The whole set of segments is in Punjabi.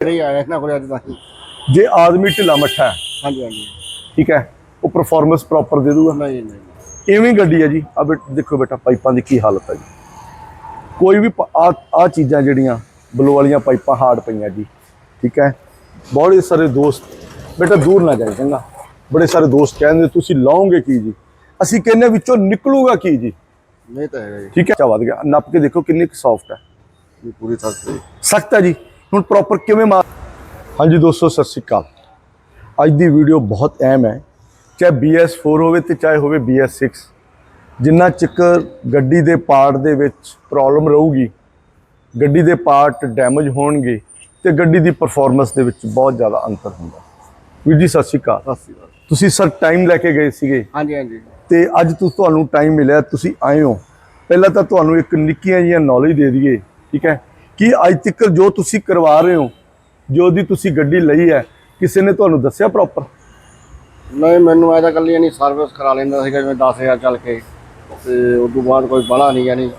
ਜਿਹੜੇ ਹੀ ਆਇਆ ਇਹਨਾਂ ਕੋਲ ਅੱਜ ਤੱਕ ਜੇ ਆਦਮੀ ਢਿੱਲਾ ਮੱਠਾ ਹੈ ਹਾਂਜੀ ਹਾਂਜੀ। ਠੀਕ ਹੈ ਉਹ ਪਰਫਾਰਮੈਂਸ ਪ੍ਰੋਪਰ ਦੇ ਦੂਗਾ। ਨਹੀਂ ਨਹੀਂ। ਐਵੇਂ ਹੀ ਗੱਡੀ ਹੈ ਜੀ ਆ ਦੇਖੋ ਬੇਟਾ ਪਾਈਪਾਂ ਦੀ ਕੀ ਹਾਲਤ ਹੈ ਜੀ। ਕੋਈ ਵੀ ਆ ਆ ਚੀਜ਼ਾਂ ਜਿਹੜੀਆਂ ਬਲੋ ਵਾਲੀਆਂ ਪਾਈਪਾਂ ਹਾਰਡ ਪਈਆਂ ਜੀ ਠੀਕ ਹੈ। ਬੜੇ ਸਾਰੇ ਦੋਸਤ ਬੇਟਾ ਦੂਰ ਨਾ ਜਾਏ ਚੰਗਾ। ਬੜੇ ਸਾਰੇ ਦੋਸਤ ਕਹਿੰਦੇ ਤੁਸੀਂ ਲਾਓਗੇ ਕੀ ਜੀ? ਅਸੀਂ ਕਹਿੰਦੇ ਵਿੱਚੋਂ ਨਿਕਲੂਗਾ ਕੀ ਜੀ? ਨਹੀਂ ਤਾਂ ਹੈਗਾ ਜੀ। ਠੀਕ ਹੈ ਚਾ ਵੱਧ ਗਿਆ। ਨੱਪ ਕੇ ਦੇਖੋ ਕਿੰਨੀ ਸੌਫਟ ਹੈ। ਵੀ ਪੂਰੀ ਸਖਤ ਸਖਤ ਹੈ ਜੀ। ਹੁਣ ਪ੍ਰੋਪਰ ਕਿਵੇਂ ਮਾਰ ਹਾਂਜੀ ਦੋਸਤੋ ਸਤਿ ਸ਼੍ਰੀ ਅਕਾਲ। ਅੱਜ ਦੀ ਵੀਡੀਓ ਬਹੁਤ ਅਹਿਮ ਹੈ। ਚਾਹੇ BS4 ਹੋਵੇ ਤੇ ਚਾਹੇ ਹੋਵੇ BS6 ਜਿੰਨਾ ਚਿਕਰ ਗੱਡੀ ਦੇ ਪਾਰਟ ਦੇ ਵਿੱਚ ਪ੍ਰੋਬਲਮ ਰਹੂਗੀ ਗੱਡੀ ਦੇ ਪਾਰਟ ਡੈਮੇਜ ਹੋਣਗੇ ਤੇ ਗੱਡੀ ਦੀ ਪਰਫਾਰਮੈਂਸ ਦੇ ਵਿੱਚ ਬਹੁਤ ਜ਼ਿਆਦਾ ਅੰਤਰ ਹੁੰਦਾ। ਵੀਰ ਜੀ ਸਤਿ ਸ਼੍ਰੀ ਅਕਾਲ। ਸਸੀ ਗੱਲ ਤੁਸੀਂ ਸਰ ਟਾਈਮ ਲੈ ਕੇ ਗਏ ਸੀਗੇ। ਹਾਂਜੀ ਹਾਂਜੀ। ਤੇ ਅੱਜ ਤੁਸੀਂ ਤੁਹਾਨੂੰ ਟਾਈਮ ਮਿਲਿਆ ਤੁਸੀਂ ਆਏ ਹੋ। ਪਹਿਲਾਂ ਤਾਂ ਤੁਹਾਨੂੰ ਇੱਕ ਨਿੱਕੀਆਂ ਜਿਹੀਆਂ ਨੌਲੇਜ ਦੇ ਦਈਏ ਠੀਕ ਹੈ? ਕਿ ਅੱਜ ਤੱਕ ਜੋ ਤੁਸੀਂ ਕਰਵਾ ਰਹੇ ਹੋ ਜੋ ਦੀ ਤੁਸੀਂ ਗੱਡੀ ਲਈ ਹੈ ਕਿਸੇ ਨੇ ਤੁਹਾਨੂੰ ਦੱਸਿਆ ਪ੍ਰੋਪਰ ਨਹੀਂ ਮੈਨੂੰ ਐਦਾ ਕੱਲੀ ਨਹੀਂ ਸਰਵਿਸ ਕਰਾ ਲੈਂਦਾ ਸੀਗਾ ਜਿਵੇਂ 10000 ਚੱਲ ਕੇ। ਤੇ ਉਸ ਤੋਂ ਬਾਅਦ ਕੋਈ ਬੜਾ ਨਹੀਂ ਯਾਨੀ।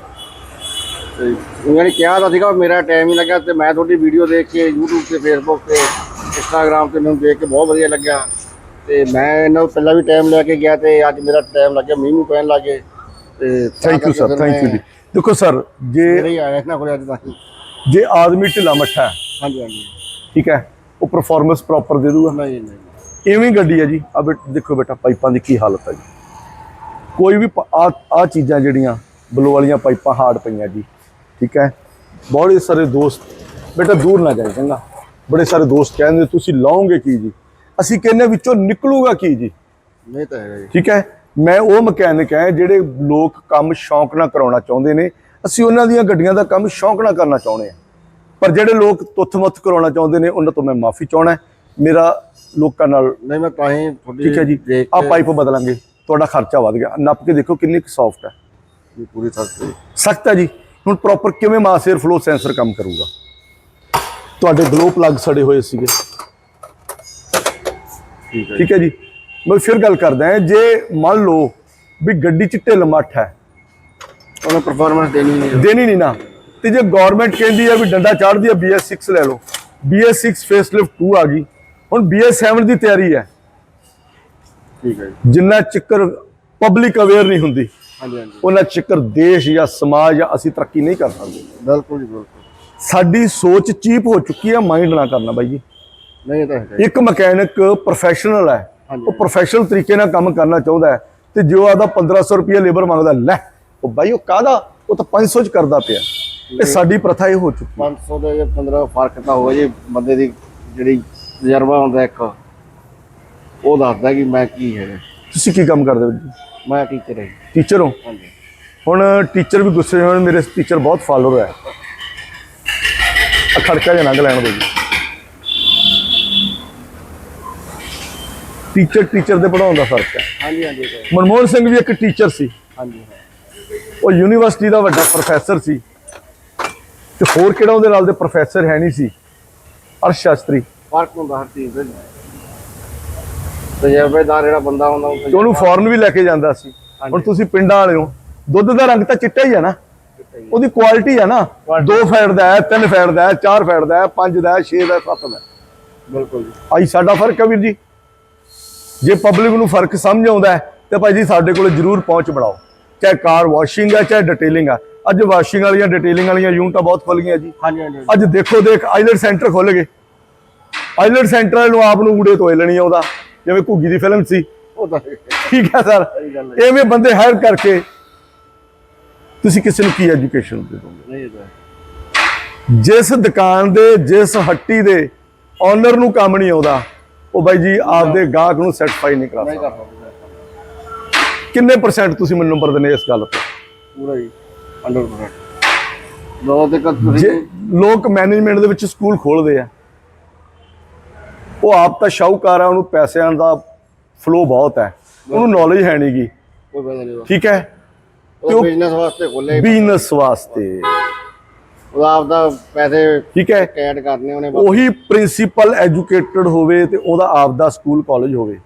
ਤੇ ਉਹਨਾਂ ਨੇ ਕਿਹਾ ਤਾਂ ਸੀਗਾ ਮੇਰਾ ਟਾਈਮ ਹੀ ਲੱਗਾ ਤੇ ਮੈਂ ਤੁਹਾਡੀ ਵੀਡੀਓ ਦੇਖ ਕੇ YouTube ਤੇ Facebook ਤੇ Instagram ਤੇ ਮੈਨੂੰ ਦੇਖ ਕੇ ਬਹੁਤ ਵਧੀਆ ਲੱਗਿਆ। ਤੇ ਮੈਂ ਇਹਨਾਂ ਨੂੰ ਪਹਿਲਾਂ ਵੀ ਟਾਈਮ ਲੈ ਕੇ ਗਿਆ ਤੇ ਅੱਜ ਮੇਰਾ ਟਾਈਮ ਲੱਗਿਆ ਮੀਂਹ ਨੂੰ ਪੈਣ ਲੱਗੇ ਤੇ ਤਾਂ thank you sir thank you ji. ਦੇਖੋ ਸਰ ਜੇ ਹੀ ਆਇਆ ਇਹਨਾਂ ਕੋਲ ਅੱਜ ਤੱਕ ਜੇ ਆਦਮੀ ਢਿੱਲਾ ਮੱਠਾ ਹੈ ਹਾਂਜੀ ਹਾਂਜੀ। ਠੀਕ ਹੈ ਉਹ ਪਰਫਾਰਮੈਂਸ ਪ੍ਰੋਪਰ ਦੇ ਦੂਗਾ। ਨਹੀਂ ਨਹੀਂ ਹੀ ਗੱਡੀ ਹੈ ਜੀ। ਆ ਦੇਖੋ ਬੇਟਾ ਪਾਈਪਾਂ ਦੀ ਕੀ ਹਾਲਤ ਹੈ ਜੀ। ਕੋਈ ਵੀ ਆ ਆ ਚੀਜ਼ਾਂ ਜਿਹੜੀਆਂ ਬਲੋ ਵਾਲੀਆਂ ਪਾਈਪਾਂ ਹਾਰਡ ਪਈਆਂ ਜੀ ਠੀਕ ਹੈ। ਬੜੇ ਸਾਰੇ ਦੋਸਤ ਬੇਟਾ ਦੂਰ ਨਾ ਜਾਏ ਚੰਗਾ। ਬੜੇ ਸਾਰੇ ਦੋਸਤ ਕਹਿੰਦੇ ਤੁਸੀਂ ਲਾਓਗੇ ਕੀ ਜੀ? ਅਸੀਂ ਕਹਿੰਦੇ ਵਿੱਚੋਂ ਨਿਕਲੂਗਾ ਕੀ ਜੀ? ਨਹੀਂ ਤਾਂ ਹੈਗਾ ਜੀ। ਠੀਕ ਹੈ। ਮੈਂ ਉਹ ਮਕੈਨਿਕ ਹੈ ਜਿਹੜੇ ਲੋਕ ਕੰਮ ਸ਼ੌਂਕ ਨਾਲ ਕਰਾਉਣਾ ਚਾਹੁੰਦੇ ਨੇ ਅਸੀਂ ਉਹਨਾਂ ਦੀਆਂ ਗੱਡੀਆਂ ਦਾ ਕੰਮ ਸ਼ੌਂਕ ਨਾਲ ਕਰਨਾ ਚਾਹੁੰਦੇ ਹਾਂ। ਪਰ ਜਿਹੜੇ ਲੋਕ ਤੁੱਥ-ਮੁੱਥ ਕਰਾਉਣਾ ਚਾਹੁੰਦੇ ਨੇ ਉਹਨਾਂ ਤੋਂ ਮੈਂ ਮਾਫੀ ਚਾਹਣਾ ਮੇਰਾ ਲੋਕਾਂ ਨਾਲ ਨਹੀਂ ਮੈਂ ਤਾਂ ਹੀ ਠੀਕ ਹੈ ਜੀ ਆ ਪਾਈਪ ਬਦਲਾਂਗੇ ਤੁਹਾਡਾ ਖਰਚਾ ਵਧ ਗਿਆ। ਨੱਪ ਕੇ ਦੇਖੋ ਕਿੰਨੀ ਸੌਫਟ ਹੈ। ਵੀ ਪੂਰੀ ਸਖਤ ਸਖਤ ਹੈ ਜੀ। ਹੁਣ ਪ੍ਰੋਪਰ ਕਿਵੇਂ ਮਾਸ 에ਅਰ ਫਲੋ ਸੈਂਸਰ ਕੰਮ ਕਰੂਗਾ? ਤੁਹਾਡੇ ਗਲੋ ਪਲੱਗ ਸੜੇ ਹੋਏ ਸੀਗੇ। ਠੀਕ ਹੈ ਹੈ ਜੀ। ਮੈਂ ਫਿਰ ਗੱਲ ਕਰਦਾ ਹਾਂ ਜੇ ਮੰਨ ਲਓ ਵੀ ਗੱਡੀ ਚ ਢਿੱਲ ਮੱਠ ਹੈ ਉਹਨੇ ਪਰਫਾਰਮੈਂਸ ਦੇਣੀ ਨਹੀਂ ਦੇਣੀ ਨਹੀਂ ਨਾ। ਤੇ ਜੇ ਗਵਰਨਮੈਂਟ ਕਹਿੰਦੀ ਹੈ ਵੀ ਡੰਡਾ ਚਾੜਦੀ ਹੈ BS6 ਲੈ ਲਓ। BS6 ਫੇਸਲਿਫਟ 2 ਆ ਗਈ। ਹੁਣ BS7 ਦੀ ਤਿਆਰੀ ਹੈ। ਠੀਕ ਹੈ ਜੀ। ਜਿੰਨਾ ਚੱਕਰ ਪਬਲਿਕ ਅਵੇਅਰ ਨਹੀਂ ਹੁੰਦੀ ਹਾਂਜੀ ਹਾਂਜੀ। ਉਹਨਾਂ ਚੱਕਰ ਦੇਸ਼ ਜਾਂ ਸਮਾਜ ਜਾਂ ਅਸੀਂ ਤਰੱਕੀ ਨਹੀਂ ਕਰ ਸਕਦੇ। ਬਿਲਕੁਲ ਜੀ ਬਿਲਕੁਲ। ਸਾਡੀ ਸੋਚ ਚੀਪ ਹੋ ਚੁੱਕੀ ਹੈ ਮਾਈਂਡ ਨਾ ਕਰਨਾ ਬਾਈ ਜੀ। ਨਹੀਂ ਤਾਂ। ਇੱਕ ਮਕੈਨਿਕ ਪ੍ਰੋਫੈਸ਼ਨਲ ਹੈ। ਉਹ ਪ੍ਰੋਫੈਸ਼ਨਲ ਤਰੀਕੇ ਨਾਲ ਕੰਮ ਕਰਨਾ ਚਾਹੁੰਦਾ ਹੈ। ਤੇ ਜੋ ਆਦਾ 1500 ਰੁਪਏ ਲੇਬਰ ਮੰਗਦਾ ਲੈ ਉਹ ਬਾਈ ਉਹ ਕਾਹਦਾ? ਉਹ ਤਾਂ 500 ਚ ਕਰਦਾ ਪਿਆ। ਇਹ ਸਾਡੀ ਪ੍ਰਥਾ ਇਹ ਹੋ ਚੁੱਕੀ 500 ਦੇ ਜੇ 15 ਫ਼ਰਕ ਤਾਂ ਹੋਵੇ ਜੀ ਬੰਦੇ ਦੀ ਜਿਹੜੀ ਤਜਰਬਾ ਹੁੰਦਾ ਇੱਕ ਉਹ ਦੱਸਦਾ ਕਿ ਮੈਂ ਕੀ ਹੈ। ਤੁਸੀਂ ਕੀ ਕੰਮ ਕਰਦੇ ਹੋ ਮੈਂ ਟੀਚਰ ਹਾਂ। ਟੀਚਰ ਹੋ? ਹਾਂਜੀ। ਹੁਣ ਟੀਚਰ ਵੀ ਗੁੱਸੇ ਹੋਣ ਮੇਰੇ ਟੀਚਰ ਬਹੁਤ ਫਾਲੋਅਰ ਹੈ। ਖੜਕਾ ਜਿਹਾ ਨੰਗ ਲੈਣ ਦੋ ਜੀ। ਟੀਚਰ ਟੀਚਰ ਦੇ ਪੜਾਉਣ ਦਾ ਫ਼ਰਕ ਹੈ। ਹਾਂਜੀ ਹਾਂਜੀ। ਮਨਮੋਹਨ ਸਿੰਘ ਵੀ ਇੱਕ ਟੀਚਰ ਸੀ। ਹਾਂਜੀ ਹਾਂ। ਉਹ ਯੂਨੀਵਰਸਿਟੀ ਦਾ ਵੱਡਾ ਪ੍ਰੋਫੈਸਰ ਸੀ ਤੇ ਹੋਰ ਕਿਹੜਾ ਉਹਦੇ ਨਾਲ ਦੇ ਪ੍ਰੋਫੈਸਰ ਹੈ ਨਹੀਂ ਸੀ? ਅਰਸ਼ ਸ਼ਾਸਤਰੀ। ਫ਼ਰਕ ਹੁੰਦਾ ਹਰ ਚੀਜ਼ ਦਾ। ਤਜਰਬੇਦਾਰ ਜਿਹੜਾ ਬੰਦਾ ਹੁੰਦਾ ਉਹ ਉਹਨੂੰ ਫੋਰਨ ਵੀ ਲੈ ਕੇ ਜਾਂਦਾ ਸੀ। ਹੁਣ ਤੁਸੀਂ ਪਿੰਡਾਂ ਵਾਲੇ ਹੋ ਦੁੱਧ ਦਾ ਰੰਗ ਤਾਂ ਚਿੱਟਾ ਹੀ ਹੈ ਨਾ ਉਹਦੀ ਕੁਆਲਿਟੀ ਹੈ ਨਾ। ਦੋ ਫੈਟ ਦਾ ਹੈ ਤਿੰਨ ਫੈਟ ਦਾ ਹੈ ਚਾਰ ਫੈਟ ਦਾ ਹੈ ਪੰਜ ਦਾ ਹੈ ਛੇ ਦਾ ਸੱਤ ਦਾ। ਬਿਲਕੁਲ ਜੀ। ਆਈ ਸਾਡਾ ਫ਼ਰਕ ਹੈ ਵੀਰ ਜੀ। ਜੇ ਪਬਲਿਕ ਨੂੰ ਫ਼ਰਕ ਸਮਝ ਆਉਂਦਾ ਤੇ ਭਾਈ ਜੀ ਸਾਡੇ ਕੋਲ ਜਰੂਰ ਪਹੁੰਚ ਬਣਾਓ। ਚਾਹੇ ਕਾਰ ਵਾਸ਼ਿੰਗ ਹੈ ਚਾਹੇ ਡਿਟੇਲਿੰਗ ਹੈ। ਅੱਜ ਵਾਸ਼ਿੰਗ ਵਾਲੀਆਂ ਡਿਟੇਲਿੰਗ ਵਾਲੀਆਂ ਯੂਨਿਟਾਂ ਬਹੁਤ ਖੁੱਲ ਗਈਆਂ ਜੀ। ਹਾਂਜੀ ਹਾਂਜੀ ਅੱਜ ਦੇਖੋ ਦੇਖ ਆਈਲੈਂਡ ਸੈਂਟਰ ਖੁੱਲ ਗਏ। ਆਈਲੈਂਡ ਸੈਂਟਰ ਨੂੰ ਆਪ ਨੂੰ ਊੜੇ ਤੋਏ ਲੈਣੀ ਆ ਉਹਦਾ। ਜਿਵੇਂ ਘੁੱਗੀ ਦੀ ਫਿਲਮ ਸੀ। ਠੀਕ ਹੈ ਸਰ। ਐਵੇਂ ਬੰਦੇ ਹਾਇਰ ਕਰਕੇ ਤੁਸੀਂ ਕਿਸੇ ਨੂੰ ਕੀ ਐਜੂਕੇਸ਼ਨ ਦੇ ਦੋਗੇ। ਜਿਸ ਦੁਕਾਨ ਦੇ ਜਿਸ ਹੱਟੀ ਦੇ ਓਨਰ ਨੂੰ ਕੰਮ ਨਹੀਂ ਆਉਂਦਾ ਉਹ ਬਾਈ ਜੀ ਆਪਦੇ ਗਾਹਕ ਨੂੰ ਸੈਟੀਸਫਾਈ ਨਹੀਂ ਕਰ ਸਕਦੇ। ਕਿੰਨੇ ਪਰਸੈਂਟ ਤੁਸੀਂ ਮੈਨੂੰ ਨੰਬਰ ਦਿੰਦੇ ਇਸ ਗੱਲ ਤੇ? ਪੂਰਾ ਜੀ 100% ਦੋ ਤੱਕ ਤੁਸੀਂ ਲੋਕ ਮੈਨੇਜਮੈਂਟ ਦੇ ਵਿੱਚ ਸਕੂਲ ਖੋਲਦੇ ਆ। ਉਹ ਆਪ ਤਾਂ ਸ਼ਾਹੂਕਾਰ ਆ ਉਹਨੂੰ ਪੈਸਿਆਂ ਦਾ ਫਲੋ ਬਹੁਤ ਹੈ। ਉਹਨੂੰ ਨੌਲੇਜ ਹੈ ਨਹੀਂਗੀ। ਠੀਕ ਹੈ? ਉਹ ਬਿਜ਼ਨਸ ਵਾਸਤੇ ਖੋਲੇ ਬਿਜ਼ਨਸ ਵਾਸਤੇ। ਉਹਦਾ ਆਪਦਾ ਪੈਸੇ ਠੀਕ ਹੈ? ਕੈਡ ਕਰਨੇ ਉਹਨੇ ਉਹੀ ਪ੍ਰਿੰਸੀਪਲ ਐਜੂਕੇਟਡ ਹੋਵੇ ਤੇ ਉਹਦਾ ਆਪ ਦਾ ਸਕੂਲ ਕਾਲਜ ਹੋਵੇ।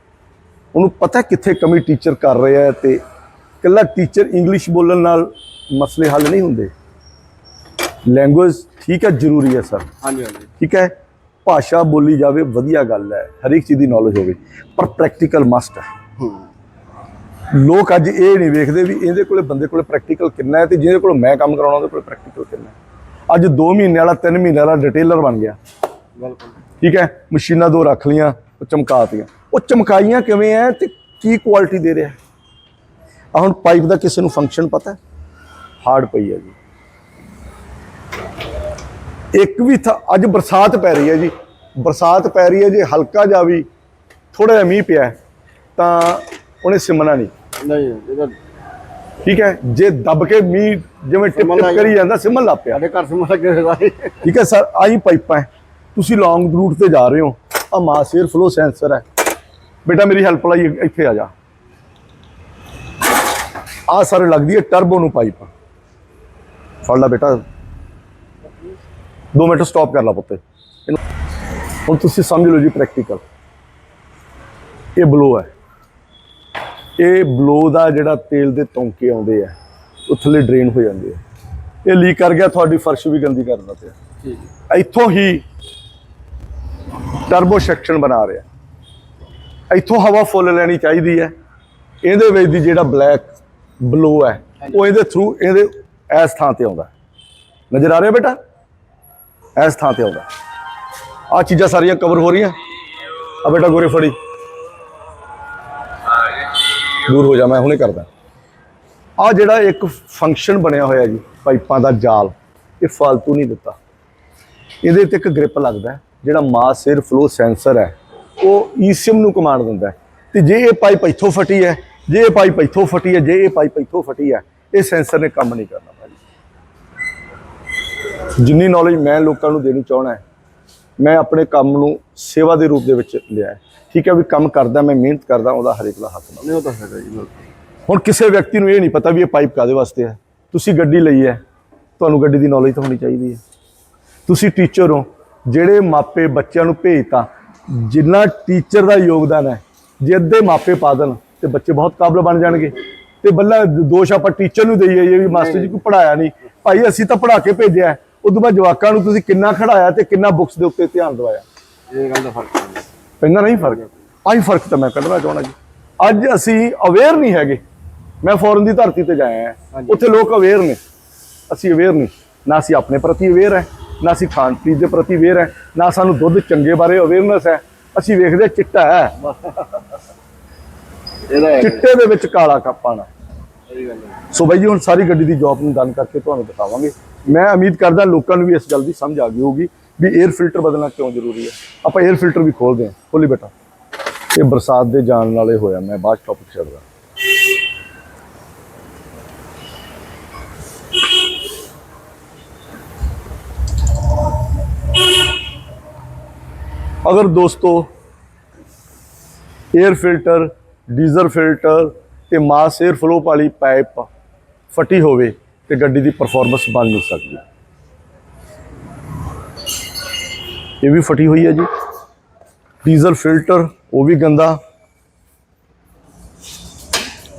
ਉਹਨੂੰ ਪਤਾ ਕਿੱਥੇ ਕਮੀ ਟੀਚਰ ਕਰ ਰਿਹਾ ਹੈ ਤੇ ਇਕੱਲਾ ਟੀਚਰ ਇੰਗਲਿਸ਼ ਬੋਲਣ ਨਾਲ ਮਸਲੇ ਹੱਲ ਨਹੀਂ ਹੁੰਦੇ। ਲੈਂਗੁਏਜ ਠੀਕ ਹੈ ਜ਼ਰੂਰੀ ਹੈ ਸਰ। ਹਾਂਜੀ ਹਾਂਜੀ। ਠੀਕ ਹੈ ਭਾਸ਼ਾ ਬੋਲੀ ਜਾਵੇ ਵਧੀਆ ਗੱਲ ਹੈ ਹਰੇਕ ਚੀਜ਼ ਦੀ ਨੌਲੇਜ ਹੋਵੇ ਪਰ ਪ੍ਰੈਕਟੀਕਲ ਮਸਟ ਹੈ। ਲੋਕ ਅੱਜ ਇਹ ਨਹੀਂ ਵੇਖਦੇ ਵੀ ਇਹਦੇ ਕੋਲੇ ਬੰਦੇ ਕੋਲੇ ਪ੍ਰੈਕਟੀਕਲ ਕਿੰਨਾ ਹੈ ਤੇ ਜਿਹਦੇ ਕੋਲ ਮੈਂ ਕੰਮ ਕਰਾਉਣਾ ਉਹਦੇ ਕੋਲੇ ਪ੍ਰੈਕਟੀਕਲ ਕਿੰਨਾ ਹੈ। ਅੱਜ 2 ਮਹੀਨੇ ਵਾਲਾ 3 ਮਹੀਨੇ ਵਾਲਾ ਡਿਟੇਲਰ ਬਣ ਗਿਆ। ਬਿਲਕੁਲ। ਠੀਕ ਹੈ ਮਸ਼ੀਨਾਂ ਦੋ ਰੱਖ ਲੀਆਂ ਚਮਕਾਤੀਆਂ ਉਹ ਚਮਕਾਈਆਂ ਕਿਵੇਂ ਐ ਤੇ ਕੀ ਕੁਆਲਿਟੀ ਦੇ ਰਿਹਾ? ਆ ਹੁਣ ਪਾਈਪ ਦਾ ਕਿਸੇ ਨੂੰ ਫੰਕਸ਼ਨ ਪਤਾ? ਹਾਰਡ ਪਈ ਹੈ ਜੀ। ਇੱਕ ਵੀ ਥਾ ਅੱਜ ਬਰਸਾਤ ਪੈ ਰਹੀ ਹੈ ਜੀ। ਬਰਸਾਤ ਪੈ ਰਹੀ ਹੈ ਜੇ ਹਲਕਾ ਜਿਹਾ ਵੀ ਥੋੜਾ ਜਿਹਾ ਮੀਂਹ ਪਿਆ ਤਾਂ ਉਹਨੇ ਸਿਮਣਾ ਨਹੀਂ। ਨਹੀਂ ਇਹਦਾ ਠੀਕ ਹੈ ਜੇ ਦੱਬ ਕੇ ਮੀਂਹ ਜਿਵੇਂ ਟਿਪ ਸਿਮਣ ਟਿਪ ਕਰੀ ਜਾਂਦਾ। ਸਿਮਣ ਲੱਗ ਪਿਆ। ਸਾਡੇ ਘਰ ਸਮਝ ਲੱਗੇ ਸਾਰੇ। ਠੀਕ ਹੈ ਸਰ ਆਹੀ ਪਾਈਪਾਂ ਤੁਸੀਂ ਲੌਂਗ ਰੂਟ ਤੇ ਜਾ ਰਹੇ ਹੋ। ਆ ਮਾਸ 에ਅਰ ਫਲੋ ਸੈਂਸਰ ਹੈ ਬੇਟਾ ਮੇਰੀ ਹੈਲਪ ਲਈ ਇੱਥੇ ਆ ਜਾ। ਆ ਸਾਰੇ ਲੱਗਦੀ ਹੈ ਟਰਬੋ ਨੂੰ ਪਾਈਪ ਫੜ ਲੈ ਬੇਟਾ। 2 ਮਿੰਟ ਸਟਾਪ ਕਰ ਲਾ ਪੁੱਤੇ। ਹੁਣ ਤੁਸੀਂ ਸਮਝ ਲਓ ਜੀ ਪ੍ਰੈਕਟੀਕਲ ਇਹ ਬਲੋ ਹੈ। ਇਹ ਬਲੋ ਦਾ ਜਿਹੜਾ ਤੇਲ ਦੇ ਤੌਂਕੇ ਆਉਂਦੇ ਆ ਉਹ ਥੱਲੇ ਡਰੇਨ ਹੋ ਜਾਂਦੇ ਆ। ਇਹ ਲੀਕ ਕਰ ਗਿਆ ਤੁਹਾਡੀ ਫਰਸ਼ ਵੀ ਗੰਦੀ ਕਰਦਾ ਪਿਆ ਠੀਕ ਹੈ। ਇੱਥੋਂ ਹੀ ਟਰਬੋ ਸੈਕਸ਼ਨ ਬਣਾ ਰਿਹਾ। ਇੱਥੋਂ ਹਵਾ ਫੁੱਲ ਲੈਣੀ ਚਾਹੀਦੀ ਹੈ। ਇਹਦੇ ਵਿੱਚ ਦੀ ਜਿਹੜਾ ਬਲੈਕ ਬਲੋ ਹੈ, ਉਹ ਇਹਦੇ ਥਰੂ ਇਹਦੇ ਇਸ ਥਾਂ ਤੇ ਆਉਂਦਾ। ਨਜ਼ਰ ਆ ਰਿਹਾ ਬੇਟਾ? ਇਸ ਥਾਂ ਤੇ ਆਉਂਦਾ। ਆ ਚੀਜ਼ਾਂ ਸਾਰੀਆਂ ਕਵਰ ਹੋ ਰਹੀਆਂ। ਆ ਬੇਟਾ ਗੋਰੇ ਫੜੀ। ਦੂਰ ਹੋ ਜਾ, ਮੈਂ ਹੁਣੇ ਕਰਦਾ। ਆ ਜਿਹੜਾ ਇੱਕ ਫੰਕਸ਼ਨ ਬਣਿਆ ਹੋਇਆ ਜੀ, ਪਾਈਪਾਂ ਦਾ ਜਾਲ, ਇਹ ਫਾਲਤੂ ਨਹੀਂ ਦਿੱਤਾ। ਇਹਦੇ ਤੇ ਇੱਕ ਗ੍ਰਿਪ ਲੱਗਦਾ ਜਿਹੜਾ ਮਾਸ ਸਿਰ ਫਲੋ ਸੈਂਸਰ ਹੈ। ਉਹ ਈਸੀਐਮ ਨੂੰ ਕਮਾਂਡ ਦਿੰਦਾ ਤੇ ਜੇ ਇਹ ਪਾਈਪ ਇੱਥੋਂ ਫਟੀ ਹੈ ਜੇ ਇਹ ਪਾਈਪ ਇੱਥੋਂ ਫਟੀ ਹੈ ਜੇ ਇਹ ਪਾਈਪ ਇੱਥੋਂ ਫਟੀ ਹੈ ਇਹ ਸੈਂਸਰ ਨੇ ਕੰਮ ਨਹੀਂ ਕਰਨਾ ਭਾਜੀ। ਜਿੰਨੀ ਨੌਲੇਜ ਮੈਂ ਲੋਕਾਂ ਨੂੰ ਦੇਣੀ ਚਾਹਣਾ ਹੈ ਮੈਂ ਆਪਣੇ ਕੰਮ ਨੂੰ ਸੇਵਾ ਦੇ ਰੂਪ ਦੇ ਵਿੱਚ ਲਿਆ ਹੈ। ਠੀਕ ਹੈ ਵੀ ਕੰਮ ਕਰਦਾ ਮੈਂ ਮਿਹਨਤ ਕਰਦਾ ਉਹਦਾ ਹਰੇਕ ਦਾ ਹੱਕ ਨਹੀਂ ਉਹ ਤਾਂ ਹੈਗਾ ਜੀ ਹੁਣ ਕਿਸੇ ਵਿਅਕਤੀ ਨੂੰ ਇਹ ਨਹੀਂ ਪਤਾ ਵੀ ਇਹ ਪਾਈਪ ਕਾਦੇ ਵਾਸਤੇ ਹੈ। ਤੁਸੀਂ ਗੱਡੀ ਲਈ ਹੈ ਤੁਹਾਨੂੰ ਗੱਡੀ ਦੀ ਨੌਲੇਜ ਤਾਂ ਹੋਣੀ ਚਾਹੀਦੀ ਹੈ। ਤੁਸੀਂ ਟੀਚਰ ਹੋ ਜਿਹੜੇ ਮਾਪੇ ਬੱਚਿਆਂ ਨੂੰ ਭੇਜਤਾ ਜਿੰਨਾ ਟੀਚਰ ਦਾ ਯੋਗਦਾਨ ਹੈ ਜੇ ਅੱਧੇ ਮਾਪੇ ਪਾ ਦੇਣ ਤੇ ਬੱਚੇ ਬਹੁਤ ਕਾਬਲ ਬਣ ਜਾਣਗੇ। ਤੇ ਬੱਲਾ ਦੋਸ਼ ਆਪਾਂ ਟੀਚਰ ਨੂੰ ਦਈਏ ਇਹ ਵੀ ਮਾਸਟਰ ਜੀ ਕੋਈ ਪੜਾਇਆ ਨਹੀਂ। ਭਾਈ ਅਸੀਂ ਤਾਂ ਪੜਾ ਕੇ ਭੇਜਿਆ ਹੈ। ਉਦੋਂ ਬਾਅਦ ਜਵਾਕਾਂ ਨੂੰ ਤੁਸੀਂ ਕਿੰਨਾ ਖੜਾਇਆ ਤੇ ਕਿੰਨਾ ਬੁੱਕਸ ਦੇ ਉੱਤੇ ਧਿਆਨ ਦਵਾਇਆ? ਇਹ ਗੱਲ ਦਾ ਫ਼ਰਕ ਹੈ। ਪੈਂਦਾ ਨਹੀਂ ਫ਼ਰਕ? ਆਹੀ ਫ਼ਰਕ ਤਾਂ ਮੈਂ ਕੱਢਣਾ ਚਾਹਣਾ ਜੀ। ਅੱਜ ਅਸੀਂ ਅਵੇਅਰ ਨਹੀਂ ਹੈਗੇ। ਮੈਂ ਫੋਰਨ ਦੀ ਧਰਤੀ ਤੇ ਜਾਇਆ ਹਾਂ। ਉੱਥੇ ਲੋਕ ਅਵੇਅਰ ਨੇ। ਅਸੀਂ ਅਵੇਅਰ ਨਹੀਂ। ਨਾ ਅਸੀਂ ਆਪਣੇ ਪ੍ਰਤੀ ਅਵੇਅਰ ਹੈ। ਨਾ ਅਸੀਂ ਖਾਣ ਪੀਣ ਦੇ ਪ੍ਰਤੀ ਅਵੇਅਰ ਹੈ ਨਾ ਸਾਨੂੰ ਦੁੱਧ ਚੰਗੇ ਬਾਰੇ ਅਵੇਅਰਨੈਸ ਹੈ। ਅਸੀਂ ਵੇਖਦੇ ਚਿੱਟਾ ਹੈ। ਇਹਦਾ ਚਿੱਟੇ ਦੇ ਵਿੱਚ ਕਾਲਾ ਕੱਪਾਣਾ ਗੱਲ ਸੋ ਬਾਈ ਜੀ ਹੁਣ ਸਾਰੀ ਗੱਡੀ ਦੀ ਜੌਬ ਨੂੰ ਡਨ ਕਰਕੇ ਤੁਹਾਨੂੰ ਦਿਖਾਵਾਂਗੇ। ਮੈਂ ਉਮੀਦ ਕਰਦਾ ਲੋਕਾਂ ਨੂੰ ਵੀ ਇਸ ਗੱਲ ਦੀ ਸਮਝ ਆ ਗਈ ਹੋਊਗੀ ਵੀ 에ਅਰ ਫਿਲਟਰ ਬਦਲਣਾ ਕਿਉਂ ਜ਼ਰੂਰੀ ਹੈ। ਆਪਾਂ 에ਅਰ ਫਿਲਟਰ ਵੀ ਖੋਲਦੇ ਹਾਂ। ਖੋਲੀ ਬੇਟਾ। ਇਹ ਬਰਸਾਤ ਦੇ ਜਾਣ ਨਾਲੇ ਹੋਇਆ ਮੈਂ ਬਾਅਦ ਟੌਪਿਕ ਛੱਡਦਾ। ਅਗਰ ਦੋਸਤੋ 에ਅਰ ਫਿਲਟਰ ਡੀਜ਼ਲ ਫਿਲਟਰ ਤੇ ਮਾਸ 에ਅਰ ਫਲੋ ਵਾਲੀ ਪਾਈਪ ਫਟੀ ਹੋਵੇ ਤੇ ਗੱਡੀ ਦੀ ਪਰਫਾਰਮੈਂਸ ਬਣ ਨਹੀਂ ਸਕਦੀ। ਇਹ ਵੀ ਫਟੀ ਹੋਈ ਹੈ ਜੀ। ਡੀਜ਼ਲ ਫਿਲਟਰ ਉਹ ਵੀ ਗੰਦਾ।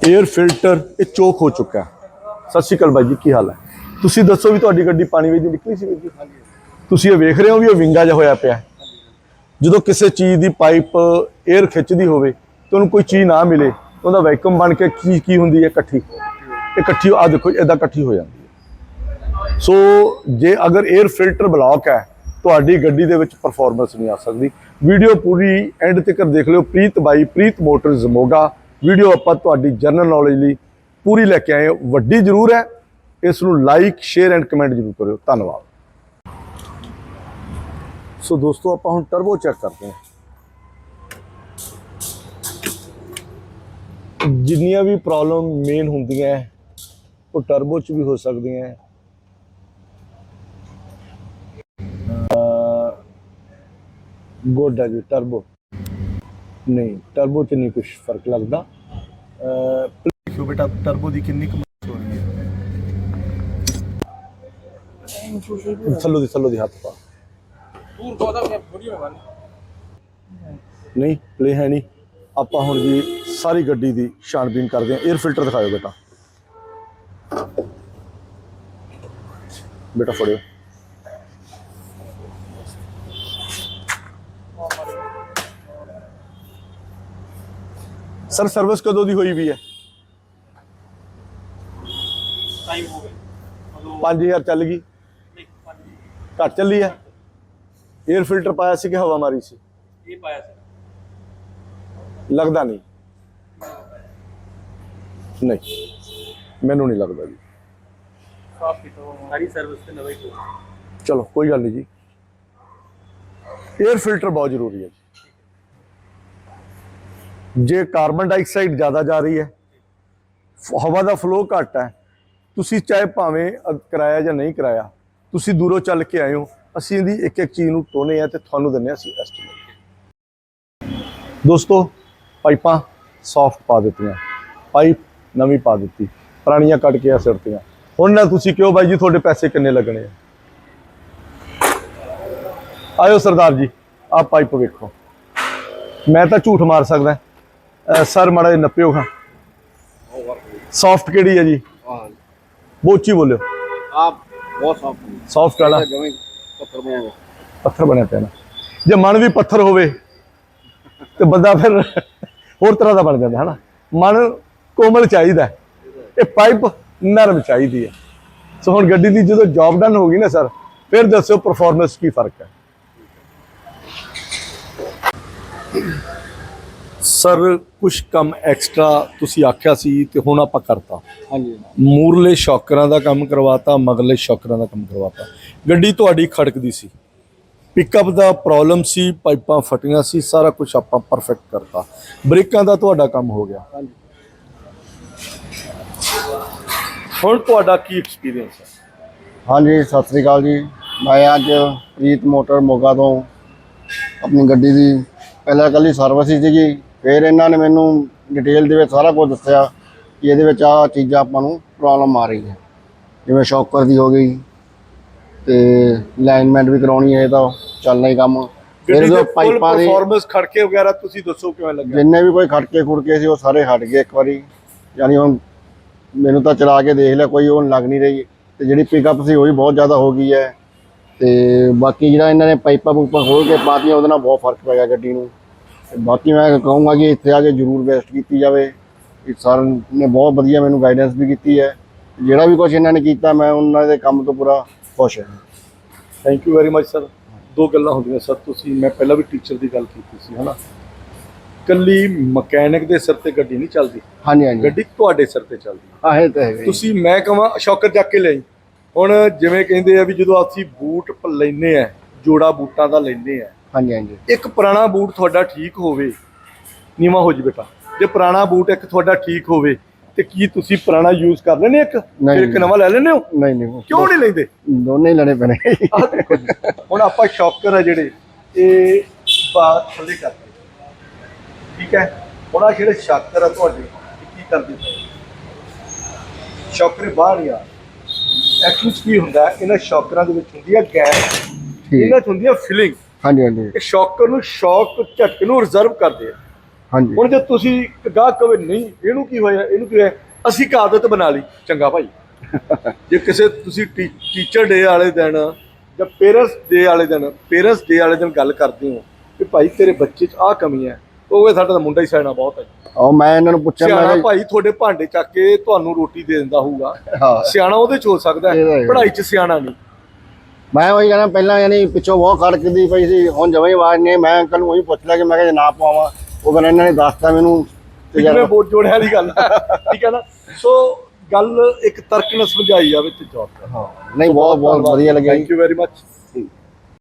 에ਅਰ ਫਿਲਟਰ ਇਹ ਚੋਕ ਹੋ ਚੁੱਕਾ ਸਤਿ ਸ਼੍ਰੀ ਅਕਾਲ ਬਾਈ ਜੀ ਕੀ ਹਾਲ ਹੈ? ਤੁਸੀਂ ਦੱਸੋ ਵੀ ਤੁਹਾਡੀ ਗੱਡੀ ਪਾਣੀ ਵਿੱਚ ਨਿਕਲੀ ਸੀ ਜੀ? ਤੁਸੀਂ ਇਹ ਵੇਖ ਰਹੇ ਹੋ ਵੀ ਇਹ ਵਿੰਗਾ ਜਿਹਾ ਹੋਇਆ ਪਿਆ ਜਦੋਂ ਕਿਸੇ ਚੀਜ਼ ਦੀ ਪਾਈਪ 에ਅਰ ਖਿੱਚਦੀ ਹੋਵੇ ਤੇ ਉਹਨੂੰ ਕੋਈ ਚੀਜ਼ ਨਾ ਮਿਲੇ, ਉਹਦਾ ਵੈਕਿਊਮ ਬਣ ਕੇ ਕੀ ਕੀ ਹੁੰਦੀ ਹੈ ਇਕੱਠੀ? ਇਹ ਇਕੱਠੀ ਆ ਦੇਖੋ ਇਦਾਂ ਇਕੱਠੀ ਹੋ ਜਾਂਦੀ ਹੈ। ਸੋ ਜੇ ਅਗਰ 에ਅਰ ਫਿਲਟਰ ਬਲੌਕ ਹੈ, ਤੁਹਾਡੀ ਗੱਡੀ ਦੇ ਵਿੱਚ ਪਰਫਾਰਮੈਂਸ ਨਹੀਂ ਆ ਸਕਦੀ। ਵੀਡੀਓ ਪੂਰੀ ਐਂਡ ਤੱਕ ਦੇਖ ਲਿਓ, ਪ੍ਰੀਤ ਬਾਈ, ਪ੍ਰੀਤ ਮੋਟਰਸ ਮੋਗਾ। ਵੀਡੀਓ ਆਪਾਂ ਤੁਹਾਡੀ ਜਨਰਲ ਨੌਲੇਜ ਲਈ ਪੂਰੀ ਲੈ ਕੇ ਆਏ ਹਾਂ। ਵੱਡੀ ਜ਼ਰੂਰ ਹੈ। ਇਸ ਨੂੰ ਲਾਈਕ ਸ਼ੇਅਰ ਐਂਡ ਕਮੈਂਟ ਜ਼ਰੂਰ ਕਰਿਓ। ਧੰਨਵਾਦ। ਸੋ ਦੋਸਤੋ ਆਪਾਂ ਹੁਣ ਟਰਬੋ ਚੈੱਕ ਕਰਦੇ ਹਾਂ। ਜਿੰਨੀਆਂ ਵੀ ਪ੍ਰੋਬਲਮ ਮੇਨ ਹੁੰਦੀਆਂ ਉਹ ਟਰਬੋ ਚ ਵੀ ਹੋ ਸਕਦੀਆਂ ਗੁੱਡ ਹੈ ਜੀ ਟਰਬੋ ਨਹੀਂ ਟਰਬੋ ਚ ਨਹੀਂ ਕੁਝ ਫ਼ਰਕ ਲੱਗਦਾ। ਦੇਖਿਓ ਬੇਟਾ ਟਰਬੋ ਦੀ ਕਿੰਨੀ ਕਮਾਈ ਹੋ। ਰਹੀ ਹੈ ਥੱਲੋ ਦੀ ਥੱਲੋ ਦੀ ਹੱਥ ਪਾ। ਨਹੀਂ। ਪਲੇ ਹੈ ਨਹੀਂ। ਆਪਾਂ ਹੁਣ ਜੀ ਸਾਰੀ ਗੱਡੀ ਦੀ ਛਾਣਬੀਨ ਕਰਦੇ ਹਾਂ। 에ਅਰ ਫਿਲਟਰ ਦਿਖਾਓ ਬੇਟਾ। ਬੇਟਾ ਫੜਿਓ। ਸਰ ਸਰਵਿਸ ਕਦੋਂ ਦੀ ਹੋਈ ਵੀ ਹੈ? ਟਾਈਮ ਹੋ ਗਿਆ। 5000 ਚੱਲ ਗਈ। ਘੱਟ ਚੱਲੀ ਹੈ? 에ਅਰ ਫਿਲਟਰ ਪਾਇਆ ਸੀ ਕਿ ਹਵਾ ਮਾਰੀ ਸੀ? ਇਹ ਪਾਇਆ ਸੀ? ਲੱਗਦਾ ਨਹੀਂ। ਨਹੀਂ ਮੈਨੂੰ ਨਹੀਂ ਲੱਗਦਾ ਜੀ। ਸਾਫ਼ ਕੀਤਾ। ਸਾਰੀ ਸਰਵਿਸ ਤੇ ਨਵਾਂ ਹੀ ਚਲੋ ਕੋਈ ਗੱਲ ਨਹੀਂ ਜੀ। 에ਅਰ ਫਿਲਟਰ ਬਹੁਤ ਜ਼ਰੂਰੀ ਹੈ ਜੀ। ਜੇ ਕਾਰਬਨ ਡਾਈਆਕਸਾਈਡ ਜ਼ਿਆਦਾ ਜਾ ਰਹੀ ਹੈ ਹਵਾ ਦਾ ਫਲੋ ਘੱਟ ਹੈ ਤੁਸੀਂ ਚਾਹੇ ਭਾਵੇਂ ਕਰਾਇਆ ਜਾਂ ਨਹੀਂ ਕਰਾਇਆ ਤੁਸੀਂ ਦੂਰੋਂ ਚੱਲ ਕੇ ਆਏ ਹੋ ਅਸੀਂ ਇਹਦੀ ਇੱਕ ਇੱਕ ਚੀਜ਼ ਨੂੰ ਟੋਨੇ ਆ ਤੇ ਤੁਹਾਨੂੰ ਦਿੰਨੇ ਆ ਅਸੀਂ ਐਸਟੀਮੇਟ ਦੋਸਤੋ ਪਾਈਪਾਂ ਸੌਫਟ ਪਾ ਦਿੱਤੀਆਂ। ਪਾਈਪ ਨਵੀਂ ਪਾ ਦਿੱਤੀ। ਪੁਰਾਣੀਆਂ ਕੱਟ ਕੇ ਆ ਸਿਰਤੀਆਂ ਹੁਣ ਨਾ ਤੁਸੀਂ ਕਿਉਂ ਬਾਈ ਜੀ ਤੁਹਾਡੇ ਪੈਸੇ ਕਿੰਨੇ ਲੱਗਣੇ ਆ? ਆਇਓ ਸਰਦਾਰ ਜੀ ਆਹ ਪਾਈਪ ਵੇਖੋ। ਮੈਂ ਤਾਂ ਝੂਠ ਮਾਰ ਸਕਦਾ। ਸਰ ਮਾੜਾ ਜਿਹਾ ਨੱਪਿਓ ਖਾਂ ਸੌਫਟ ਕਿਹੜੀ ਹੈ ਜੀ? ਹਾਂ। ਬੋਚੀ ਬੋਲਿਓ। ਆਪ ਬਹੁਤ ਸੌਫਟ ਸੌਫਟ ਵਾਲਾ। ਪੱਥਰ ਬਣਿਆ ਹੋਇਆ ਪੱਥਰ ਬਣਿਆ ਪਿਆ ਨਾ। ਜੇ ਮਨ ਵੀ ਪੱਥਰ ਹੋਵੇ ਤੇ ਬੰਦਾ ਫਿਰ ਹੋਰ ਤਰ੍ਹਾਂ ਦਾ ਬਣ ਜਾਂਦਾ ਹੈ ਨਾ ਮਨ ਕੋਮਲ ਚਾਹੀਦਾ ਹੈ। ਇਹ ਪਾਈਪ ਨਰਮ ਚਾਹੀਦੀ ਹੈ। ਸੋ ਹੁਣ ਗੱਡੀ ਦੀ ਜਦੋਂ ਜੌਬ ਡਨ ਹੋ ਗਈ ਨਾ ਸਰ ਫਿਰ ਦੱਸਿਓ ਪਰਫਾਰਮੈਂਸ ਕੀ ਫ਼ਰਕ ਹੈ। ਸਰ ਕੁਝ ਕੰਮ ਐਕਸਟਰਾ ਤੁਸੀਂ ਆਖਿਆ ਸੀ ਤੇ ਹੁਣ ਆਪਾਂ ਕਰਤਾ। ਹਾਂਜੀ। ਮੂਰਲੇ ਸ਼ੌਕਰਾਂ ਦਾ ਕੰਮ ਕਰਵਾਤਾ ਮਗਲੇ ਸ਼ੌਕਰਾਂ ਦਾ ਕੰਮ ਕਰਵਾਤਾ। ਗੱਡੀ ਤੁਹਾਡੀ ਖੜਕਦੀ ਸੀ। ਪਿਕਅਪ ਦਾ ਪ੍ਰੋਬਲਮ ਸੀ ਪਾਈਪਾਂ ਫਟੀਆਂ ਸੀ ਸਾਰਾ ਕੁਝ ਆਪਾਂ ਪਰਫੈਕਟ ਕਰਤਾ। ਬ੍ਰੇਕਾਂ ਦਾ ਤੁਹਾਡਾ ਕੰਮ ਹੋ ਗਿਆ। ਹਾਂਜੀ। ਹੁਣ ਤੁਹਾਡਾ ਕੀ ਐਕਸਪੀਰੀਅੰਸ ਹੈ? ਹਾਂਜੀ ਸਤਿ ਸ੍ਰੀ ਅਕਾਲ ਜੀ। ਮੈਂ ਅੱਜ ਪ੍ਰੀਤ ਮੋਟਰ ਮੋਗਾ ਤੋਂ ਆਪਣੀ ਗੱਡੀ ਦੀ ਪਹਿਲਾਂ ਇਕੱਲੀ ਸਰਵਿਸ ਹੀ ਸੀਗੀ। ਫਿਰ ਇਹਨਾਂ ਨੇ ਮੈਨੂੰ ਡਿਟੇਲ ਦੇ ਵਿੱਚ ਸਾਰਾ ਕੁਝ ਦੱਸਿਆ ਕਿ ਇਹਦੇ ਵਿੱਚ ਆਹ ਚੀਜ਼ਾਂ ਆਪਾਂ ਨੂੰ ਪ੍ਰੋਬਲਮ ਆ ਰਹੀ ਹੈ ਜਿਵੇਂ ਸ਼ੌਕਰ ਦੀ ਹੋ ਗਈ ਤੇ ਅਲਾਈਨਮੈਂਟ ਵੀ ਕਰਾਉਣੀ ਹੈ ਇਹ ਤਾਂ ਚੱਲਣਾ ਹੀ ਕੰਮ। ਫਿਰ ਜੋ ਪਾਈਪਾਂ ਦੀ ਪਰਫਾਰਮੈਂਸ ਖੜਕੇ ਵਗੈਰਾ ਤੁਸੀਂ ਦੱਸੋ ਕਿਵੇਂ ਲੱਗਿਆ? ਜਿੰਨੇ ਵੀ ਕੋਈ ਖੜਕੇ ਖੁੜਕੇ ਸੀ ਉਹ ਸਾਰੇ ਹਟ ਗਏ ਇੱਕ ਵਾਰੀ। ਯਾਨੀ ਹੁਣ ਮੈਨੂੰ ਤਾਂ ਚਲਾ ਕੇ ਦੇਖ ਲਿਆ ਕੋਈ ਉਹ ਲੱਗ ਨਹੀਂ ਰਹੀ। ਤੇ ਜਿਹੜੀ ਪਿਕਅਪ ਸੀ ਉਹ ਵੀ ਬਹੁਤ ਜ਼ਿਆਦਾ ਹੋ ਗਈ ਹੈ। ਤੇ ਬਾਕੀ ਜਿਹੜਾ ਇਹਨਾਂ ਨੇ ਪਾਈਪਾਂ ਪੂਪਾਂ ਖੋਲ ਕੇ ਪਾਤੀਆਂ ਉਹਦੇ ਨਾਲ ਬਹੁਤ ਫ਼ਰਕ ਪੈ ਗਿਆ ਗੱਡੀ ਨੂੰ। ਬਾਕੀ ਮੈਂ ਕਹੂੰਗਾ ਕਿ ਇੱਥੇ ਆ ਕੇ ਜ਼ਰੂਰ ਵੈਸਟ ਕੀਤੀ ਜਾਵੇ। ਇਹ ਸਰ ਨੇ ਬਹੁਤ ਵਧੀਆ ਮੈਨੂੰ ਗਾਈਡੈਂਸ ਵੀ ਕੀਤੀ ਹੈ। ਜਿਹੜਾ ਵੀ ਕੁਝ ਇਹਨਾਂ ਨੇ ਕੀਤਾ ਮੈਂ ਉਹਨਾਂ ਦੇ ਕੰਮ ਤੋਂ ਪੂਰਾ ਖੁਸ਼ ਹਾਂ thank you very much sir ਦੋ ਗੱਲਾਂ ਹੁੰਦੀਆਂ ਸਰ ਤੁਸੀਂ ਮੈਂ ਪਹਿਲਾਂ ਵੀ ਟੀਚਰ ਦੀ ਗੱਲ ਕੀਤੀ ਸੀ ਹਨਾ? ਕੱਲੀ ਮਕੈਨਿਕ ਦੇ ਸਿਰ ਤੇ ਗੱਡੀ ਨਹੀਂ ਚੱਲਦੀ। ਹਾਂਜੀ ਹਾਂਜੀ। ਗੱਡੀ ਤੁਹਾਡੇ ਸਿਰ ਤੇ ਚੱਲਦੀ। ਆਹ ਤਾਂ ਹੀ। ਤੁਸੀਂ ਮੈਂ ਕਹਾਂ ਸ਼ੌਕਰ ਚੱਕ ਕੇ ਲਈ ਹੁਣ ਜਿਵੇਂ ਕਹਿੰਦੇ ਆ ਵੀ ਜਦੋਂ ਅਸੀਂ ਬੂਟ ਲੈਨੇ ਆ ਜੋੜਾ ਬੂਟਾਂ ਦਾ ਲੈਨੇ ਆ ਹਾਂਜੀ ਹਾਂਜੀ। ਇੱਕ ਪੁਰਾਣਾ ਬੂਟ ਤੁਹਾਡਾ ਠੀਕ ਹੋਵੇ ਨੀਵਾ ਹੋ ਜੀ ਬੇਟਾ ਜੇ ਪੁਰਾਣਾ ਬੂਟ ਇੱਕ ਤੁਹਾਡਾ ਠੀਕ ਹੋਵੇ ਤੇ ਕੀ ਤੁਸੀਂ ਪੁਰਾਣਾ ਯੂਜ਼ ਕਰ ਲੈਨੇ ਇੱਕ। ਫਿਰ ਇੱਕ ਨਵਾਂ ਲੈ ਲੈਨੇ ਹੋ? ਨਹੀਂ ਨਹੀਂ ਕਿਉਂ ਨਹੀਂ ਲੈਂਦੇ? ਦੋਨੇ ਹੀ ਲੈਣੇ ਪੈਣੇ। ਹੁਣ ਆਪਾਂ ਸ਼ੌਕਰ ਆ ਜਿਹੜੇ ਇਹ ਬਾਤ ਥੱਲੇ ਕਰਦੇ ਠੀਕ ਹੈ? ਹੁਣ ਆਹ ਜਿਹੜੇ ਸ਼ੌਕਰ ਆ ਤੁਹਾਡੇ ਕੀ ਕਰਦੇ ਸ਼ੌਕਰ ਬਾਹਰ ਆ। ਐਕਚੁਅਲੀ ਕੀ ਹੁੰਦਾ ਇਹਨਾਂ ਸ਼ੌਕਰਾਂ ਦੇ ਵਿੱਚ ਹੁੰਦੀ ਹੈ ਗੈਸ ਇਹਨਾਂ 'ਚ ਹੁੰਦੀ ਹੈ ਫਿਲਿੰਗ ਹਾਂਜੀ ਹਾਂਜੀ। ਇਹ ਸ਼ੌਕਰ ਨੂੰ ਸ਼ੌਕ ਝਟਕੇ ਨੂੰ ਰਿਜ਼ਰਵ ਕਰਦੇ ਆ। ਹਾਂਜੀ। ਹੁਣ ਜੇ ਤੁਸੀਂ ਗਾਹ ਕਵੇ ਨਹੀਂ ਇਹਨੂੰ ਕੀ ਹੋਇਆ ਇਹਨੂੰ ਕੀ ਹੋਇਆ? ਅਸੀਂ ਇੱਕ ਆਦਤ ਬਣਾ ਲਈ ਚੰਗਾ ਭਾਈ। ਜੇ ਕਿਸੇ ਤੁਸੀਂ ਟੀਚਰ ਡੇ ਵਾਲੇ ਦਿਨ ਜਾਂ ਪੇਰੈਂਟਸ ਡੇ ਵਾਲੇ ਦਿਨ ਪੇਰੈਂਟਸ ਡੇ ਵਾਲੇ ਦਿਨ ਗੱਲ ਕਰਦੇ ਹੋ ਕਿ ਭਾਈ ਤੇਰੇ ਬੱਚੇ 'ਚ ਆਹ ਕਮੀ ਹੈ ਉਹ ਸਾਡਾ ਤਾਂ ਮੁੰਡਾ ਹੀ ਸਿਆਣਾ ਬਹੁਤ ਹੈ। ਉਹ ਮੈਂ ਇਹਨਾਂ ਨੂੰ ਪੁੱਛਿਆ ਮੈਂ ਭਾਈ ਤੁਹਾਡੇ ਭਾਂਡੇ ਚੱਕ ਕੇ ਤੁਹਾਨੂੰ ਰੋਟੀ ਦੇ ਦਿੰਦਾ ਹੋਊਗਾ। ਸਿਆਣਾ ਉਹਦੇ 'ਚ ਹੋ ਸਕਦਾ। ਪੜ੍ਹਾਈ 'ਚ ਸਿਆਣਾ ਨਹੀਂ। ਮੈਂ ਉਹੀ ਕਹਿੰਦਾ ਪਹਿਲਾਂ ਯਾਨੀ ਪਿੱਛੋਂ ਬਹੁਤ ਖੜਕਦੀ ਪਈ ਸੀ ਹੁਣ ਜਮਾਂ ਹੀ ਆਵਾਜ਼ ਨਹੀਂ ਮੈਂ ਅੰਕਲ ਨੂੰ ਉਹੀ ਪੁੱਛ ਲਿਆ ਕਿ ਮੈਂ ਕਿਹਾ ਜੇ ਨਾ ਪਵਾਵਾਂ ਉਹ ਕਹਿੰਦਾ ਇਹਨਾਂ ਨੇ ਦੱਸਤਾ ਮੈਨੂੰ ਤੇ ਜਿਵੇਂ ਬੋਟ ਜੋੜਿਆ ਵਾਲੀ ਗੱਲ। ਠੀਕ ਹੈ ਨਾ? ਸੋ ਗੱਲ ਇੱਕ ਤਰਕ ਨਾਲ ਸਮਝਾਈ ਜਾਵੇ ਤੇ ਜੌਬ ਹਾਂ ਨਹੀਂ ਬਹੁਤ ਬਹੁਤ ਵਧੀਆ ਲੱਗਿਆ ਥੈਂਕ ਯੂ ਵੈਰੀ ਮਚ